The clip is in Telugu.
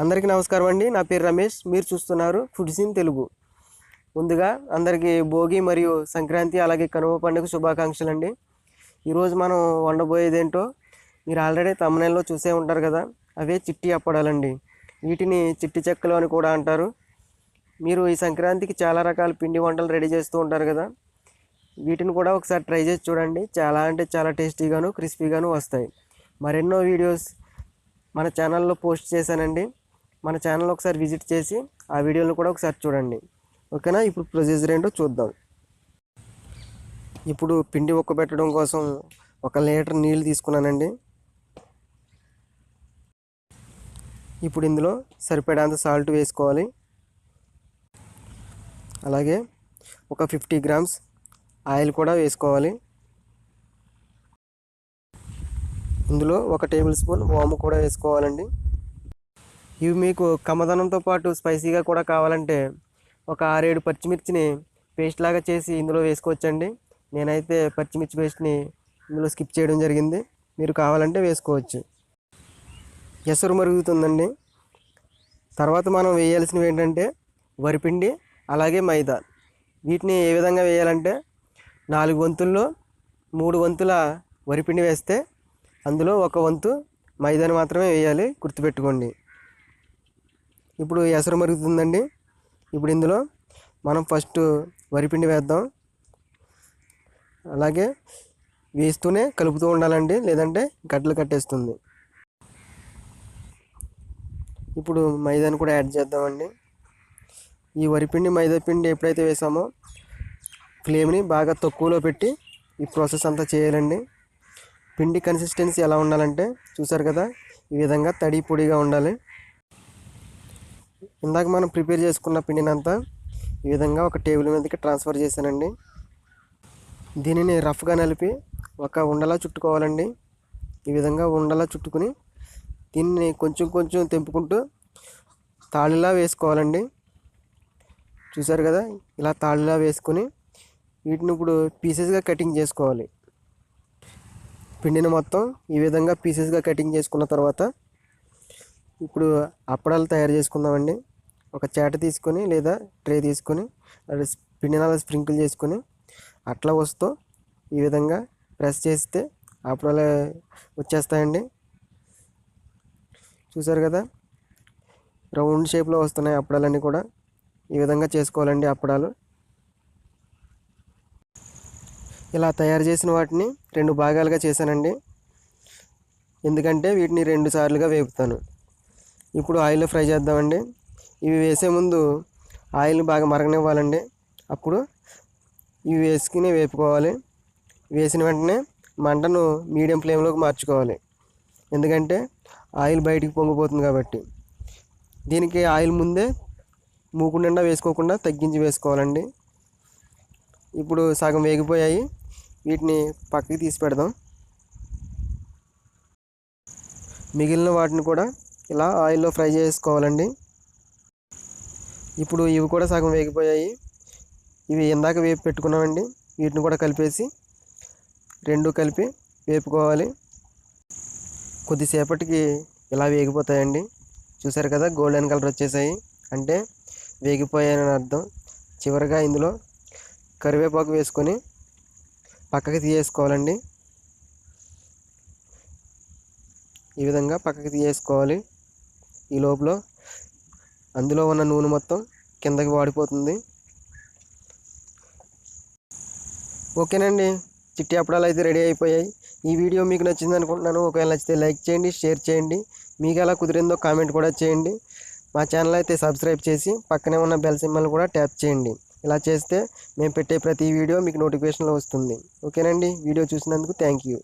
అందరికీ నమస్కారం అండి. నా పేరు రమేష్. మీరు చూస్తున్నారు ఫుడ్స్ ఇన్ తెలుగు. ముందుగా అందరికీ భోగి మరియు సంక్రాంతి అలాగే కనుమ పండుగ శుభాకాంక్షలు అండి. ఈరోజు మనం వండబోయేది ఏంటో మీరు ఆల్రెడీ తమిళలో చూసే ఉంటారు కదా అవే చిట్టి అప్పడాలండి. వీటిని చిట్టి చెక్కలు అని కూడా అంటారు. మీరు ఈ సంక్రాంతికి చాలా రకాల పిండి వంటలు రెడీ చేస్తూ ఉంటారు కదా వీటిని కూడా ఒకసారి ట్రై చేసి చూడండి. చాలా అంటే చాలా టేస్టీగాను క్రిస్పీగాను వస్తాయి. మరెన్నో వీడియోస్ మన ఛానల్లో పోస్ట్ చేశానండి. మన ఛానల్ ఒకసారి విజిట్ చేసి ఆ వీడియోలు కూడా ఒకసారి చూడండి. ఓకేనా ఇప్పుడు ప్రొసీజర్ ఏంటో చూద్దాం. ఇప్పుడు పిండి పెట్టడం కోసం ఒక లీటర్ నీళ్ళు తీసుకున్నానండి. ఇప్పుడు ఇందులో సరిపడేంత సాల్ట్ వేసుకోవాలి. అలాగే ఒక ఫిఫ్టీ గ్రామ్స్ ఆయిల్ కూడా వేసుకోవాలి. ఇందులో ఒక టేబుల్ స్పూన్ వాము కూడా వేసుకోవాలండి. ఇవి మీకు కమ్మదనంతో పాటు స్పైసీగా కూడా కావాలంటే ఒక ఆరేడు పచ్చిమిర్చిని పేస్ట్ లాగా చేసి ఇందులో వేసుకోవచ్చండి. నేనైతే పచ్చిమిర్చి పేస్ట్ని ఇందులో స్కిప్ చేయడం జరిగింది. మీరు కావాలంటే వేసుకోవచ్చు. ఎసరు మరుగుతుందండి. తర్వాత మనం వేయాల్సినవి ఏంటంటే వరిపిండి అలాగే మైదా. వీటిని ఏ విధంగా వేయాలంటే నాలుగు వంతుల్లో మూడు వంతుల వరిపిండి వేస్తే అందులో ఒక వంతు మైదాని మాత్రమే వేయాలి. గుర్తుపెట్టుకోండి. ఇప్పుడు ఎసరు మరుగుతుందండి. ఇప్పుడు ఇందులో మనం ఫస్ట్ వరిపిండి వేద్దాం. అలాగే వేస్తూనే కలుపుతూ ఉండాలండి లేదంటే గడ్డలు కట్టేస్తుంది. ఇప్పుడు మైదాని కూడా యాడ్ చేద్దామండి. ఈ వరిపిండి మైదా పిండి ఎప్పుడైతే వేసామో ఫ్లేమ్ని బాగా తక్కువలో పెట్టి ఈ ప్రాసెస్ అంతా చేయాలండి. పిండి కన్సిస్టెన్సీ ఎలా ఉండాలంటే చూసారు కదా ఈ విధంగా తడి పొడిగా ఉండాలి. ఇందాక మనం ప్రిపేర్ చేసుకున్న పిండినంతా ఈ విధంగా ఒక టేబుల్ మీదకి ట్రాన్స్ఫర్ చేశానండి. దీనిని రఫ్గా నలిపి ఒక ఉండలా చుట్టుకోవాలండి. ఈ విధంగా ఉండలా చుట్టుకుని దీన్ని కొంచెం కొంచెం తెంపుకుంటూ తాళిలా వేసుకోవాలండి. చూసారు కదా? ఇలా తాళిలా వేసుకొని వీటిని ఇప్పుడు పీసెస్గా కటింగ్ చేసుకోవాలి. పిండిని మొత్తం ఈ విధంగా పీసెస్గా కటింగ్ చేసుకున్న తర్వాత ఇప్పుడు అప్పడాలు తయారు చేసుకుందామండి. ఒక చేట తీసుకొని లేదా ట్రే తీసుకొని అది స్ప్రింకిల్ చేసుకొని అట్లా వస్తూ ఈ విధంగా ప్రెస్ చేస్తే అప్పడాలు వచ్చేస్తాయండి. చూసారు కదా? రౌండ్ షేప్లో వస్తున్నాయి అప్పడాలన్నీ కూడా. ఈ విధంగా చేసుకోవాలండి అప్పడాలు. ఇలా తయారు చేసిన వాటిని రెండు భాగాలుగా చేశానండి. ఎందుకంటే వీటిని రెండు సార్లుగా వేపుతాను. ఇప్పుడు ఆయిల్లో ఫ్రై చేద్దామండి. ఇవి వేసే ముందు ఆయిల్ బాగా మరగనివ్వాలండి. అప్పుడు ఇవి వేసుకుని వేపుకోవాలి. వేసిన వెంటనే మంటను మీడియం ఫ్లేమ్లోకి మార్చుకోవాలి. ఎందుకంటే ఆయిల్ బయటికి పొంగిపోతుంది కాబట్టి. దీనికి ఆయిల్ ముందే మూకు నిండా వేసుకోకుండా తగ్గించి వేసుకోవాలండి. ఇప్పుడు సగం వేగిపోయాయి. వీటిని పక్కకి తీసి పెడదాం. మిగిలిన వాటిని కూడా ఇలా ఆయిల్లో ఫ్రై చేసుకోవాలండి. ఇప్పుడు ఇవి కూడా సగం వేగిపోయాయి. ఇవి ఇందాక వేపి పెట్టుకున్నామండి. వీటిని కూడా కలిపేసి రెండు కలిపి వేపుకోవాలి. కొద్దిసేపటికి ఇలా వేగిపోతాయండి. చూసారు కదా గోల్డెన్ కలర్ వచ్చేసాయి. అంటే వేగిపోయాయని అర్థం. చివరిగా ఇందులో కరివేపాకు వేసుకొని పక్కకి తీయేసుకోవాలండి. ఈ విధంగా పక్కకి తీసేసుకోవాలి ఈ లోపల అందులో ఉన్న నూనె మొత్తం కిందకి వాడిపోతుంది. ఓకేనండి. చిట్టి అప్పడాలు అయితే రెడీ అయిపోయాయి. ఈ వీడియో మీకు నచ్చింది అనుకుంటున్నాను. ఒకవేళ నచ్చితే లైక్ చేయండి షేర్ చేయండి. మీకు ఎలా కుదిరిందో కామెంట్ కూడా చేయండి. మా ఛానల్ అయితే సబ్స్క్రైబ్ చేసి పక్కనే ఉన్న బెల్ సింబల్ కూడా ట్యాప్ చేయండి. ఇలా చేస్తే మేము పెట్టే ప్రతి వీడియో మీకు నోటిఫికేషన్లో వస్తుంది. ఓకేనండి. వీడియో చూసినందుకు థ్యాంక్ యూ.